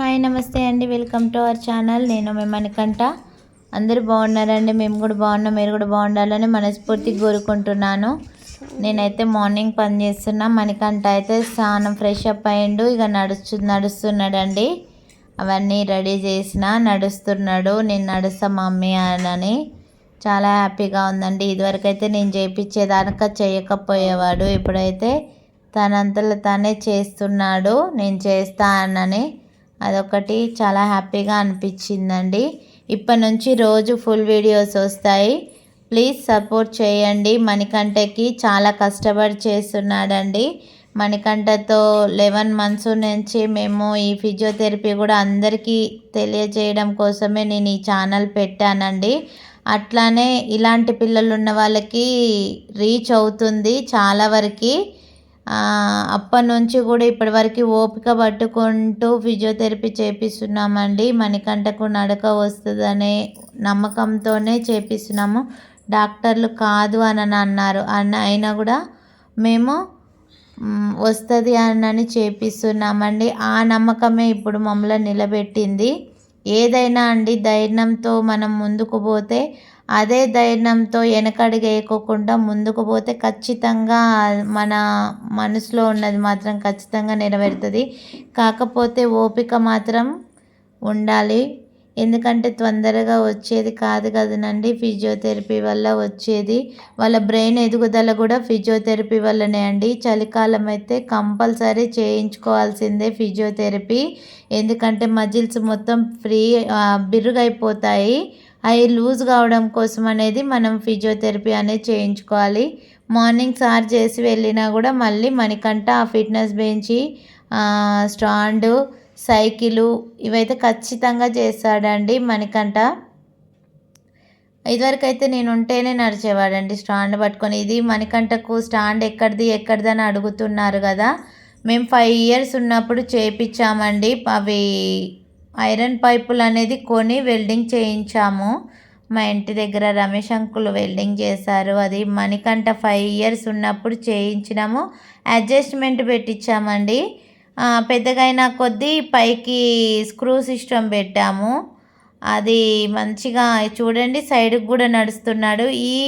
Hi నమస్తే అండి. Welcome to our channel. నేను మేము మణికంఠ. అందరూ బాగున్నారండి? మేము కూడా బాగున్నాం. మీరు కూడా బాగుండాలని మనస్ఫూర్తి కోరుకుంటున్నాను. నేనైతే మార్నింగ్ పని చేస్తున్నా. మణికంఠ అయితే స్నానం ఫ్రెష్ అప్ అయ్యిండు ఇక నడుస్తు నడుస్తున్నాడండి. అవన్నీ రెడీ చేసిన నడుస్తున్నాడు. నేను నడుస్తా మమ్మీ అని చాలా హ్యాపీగా ఉందండి. ఇదివరకైతే నేను చేయించేదానిక చేయకపోయేవాడు. ఇప్పుడైతే తనంతలో తనే చేస్తున్నాడు. నేను చేస్తా అనని. అదొకటి చాలా హ్యాపీగా అనిపించిందండి. ఇప్పటి నుంచి రోజు ఫుల్ వీడియోస్ వస్తాయి. ప్లీజ్ సపోర్ట్ చేయండి. మణికంఠకి చాలా కష్టపడి చేస్తున్నాడండి. మణికంఠతో లెవెన్ మంత్స్ నుంచి మేము ఈ ఫిజియోథెరపీ కూడా అందరికీ తెలియజేయడం కోసమే నేను ఈ ఛానల్ పెట్టానండి. అట్లానే ఇలాంటి పిల్లలు ఉన్న వాళ్ళకి రీచ్ అవుతుంది చాలా వరకు. అప్పటి నుంచి కూడా ఇప్పటి వరకు ఓపిక పట్టుకుంటూ ఫిజియోథెరపీ చేపిస్తున్నామండి. మణికంఠకు నడక వస్తుందనే నమ్మకంతోనే చేపిస్తున్నాము. డాక్టర్లు కాదు అని అన్నారు. అన్న అయినా కూడా మేము వస్తుంది అని చేపిస్తున్నామండి. ఆ నమ్మకమే ఇప్పుడు మమ్మల్ని నిలబెట్టింది. ఏదైనా అండి ధైర్యంతో మనం ముందుకు పోతే అదే ధైర్యంతో వెనకడుగేయకోకుండా ముందుకు పోతే ఖచ్చితంగా మన మనసులో ఉన్నది మాత్రం ఖచ్చితంగా నెరవేరుతుంది. కాకపోతే ఓపిక మాత్రం ఉండాలి. ఎందుకంటే తొందరగా వచ్చేది కాదు కదనండి ఫిజియోథెరపీ వల్ల వచ్చేది. వాళ్ళ బ్రెయిన్ ఎదుగుదల కూడా ఫిజియోథెరపీ వల్లనే అండి. చలికాలం అయితే కంపల్సరీ చేయించుకోవాల్సిందే ఫిజియోథెరపీ. ఎందుకంటే మజిల్స్ మొత్తం ఫ్రీ బిరుగైపోతాయి. అవి లూజ్ కావడం కోసం అనేది మనం ఫిజియోథెరపీ అనేది చేయించుకోవాలి. మార్నింగ్ సార్ చేసి వెళ్ళినా కూడా మళ్ళీ మనకంట ఆ ఫిట్నెస్ బెంచి స్టాండు సైకిలు ఇవైతే ఖచ్చితంగా చేశాడండి మణికంఠ. ఇదివరకు అయితే నేను ఉంటేనే నడిచేవాడండి స్టాండ్ పట్టుకొని. ఇది మణికంఠకు స్టాండ్ ఎక్కడిది ఎక్కడిది అని అడుగుతున్నారు కదా. మేము ఫైవ్ ఇయర్స్ ఉన్నప్పుడు చేయించామండి అవి ఐరన్ పైపులు అనేది కొని వెల్డింగ్ చేయించాము. మా ఇంటి దగ్గర రమేష్ అంకుల్ వెల్డింగ్ చేశారు. అది మణికంఠ ఫైవ్ ఇయర్స్ ఉన్నప్పుడు చేయించినాము. అడ్జస్ట్మెంట్ పెట్టించామండి. పెద్దగైన కొద్దీ పైకి స్క్రూ సిస్టమ్ పెట్టాము. అది మంచిగా చూడండి సైడ్కి కూడా నడుస్తున్నాడు. ఈ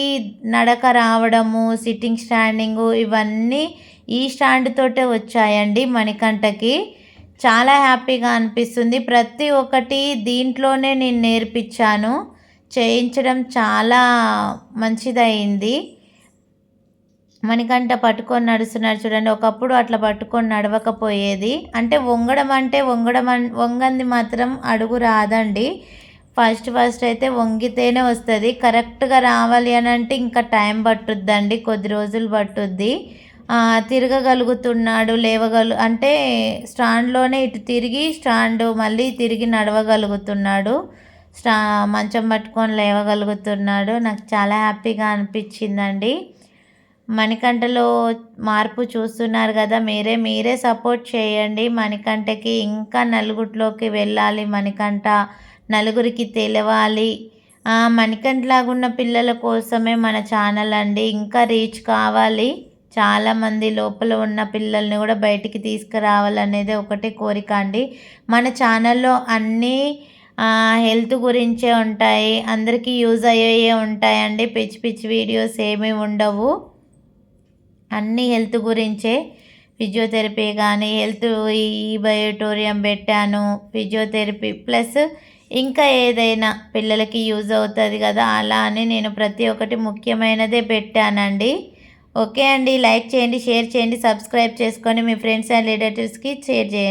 నడక రావడము సిట్టింగ్ స్టాండింగు ఇవన్నీ ఈ స్టాండ్ తోటే వచ్చాయండి మణికంఠకి. చాలా హ్యాపీగా అనిపిస్తుంది. ప్రతి ఒక్కటి దీంట్లోనే నేను నేర్పించాను. చేయించడం చాలా మంచిదయింది. మణికంఠ పట్టుకొని నడుస్తున్నాడు చూడండి. ఒకప్పుడు అట్లా పట్టుకొని నడవకపోయేది. అంటే వంగడం అంటే వంగడం వంగంది మాత్రం అడుగు రాదండి. ఫస్ట్ ఫస్ట్ అయితే వంగితేనే వస్తుంది. కరెక్ట్గా రావాలి అని అంటే ఇంకా టైం పట్టుద్దండి. కొద్ది రోజులు పట్టుద్ది. తిరగగలుగుతున్నాడు లేవగలు అంటే స్టాండ్లోనే ఇటు తిరిగి స్టాండ్ మళ్ళీ తిరిగి నడవగలుగుతున్నాడు. స్టా మంచం పట్టుకొని లేవగలుగుతున్నాడు. నాకు చాలా హ్యాపీగా అనిపించిందండి. మణికంఠలో మార్పు చూస్తున్నారు కదా మీరే మీరే సపోర్ట్ చేయండి. మణికంఠకి ఇంకా నలుగురిలోకి వెళ్ళాలి మణికంఠ. నలుగురికి తెలవాలి. మణికంఠలాగున్న పిల్లల కోసమే మన ఛానల్ అండి. ఇంకా రీచ్ కావాలి. చాలామంది లోపల ఉన్న పిల్లల్ని కూడా బయటికి తీసుకురావాలనేది ఒకటే కోరిక అండి. మన ఛానల్లో అన్నీ హెల్త్ గురించే ఉంటాయి. అందరికీ యూజ్ అయ్యే ఉంటాయండి. పిచ్చి పిచ్చి వీడియోస్ ఏమీ ఉండవు. అన్నీ హెల్త్ గురించే ఫిజియోథెరపీ కానీ హెల్త్ ఈ బయోటోరియం పెట్టాను ఫిజియోథెరపీ. ప్లస్ ఇంకా ఏదైనా పిల్లలకి యూజ్ అవుతుంది కదా అలా అని నేను ప్రతి ఒక్కటి ముఖ్యమైనదే పెట్టానండి. ఓకే అండి లైక్ చేయండి షేర్ చేయండి సబ్స్క్రైబ్ చేసుకొని మీ ఫ్రెండ్స్ అండ్ రిలేటివ్స్కి షేర్ చేయండి.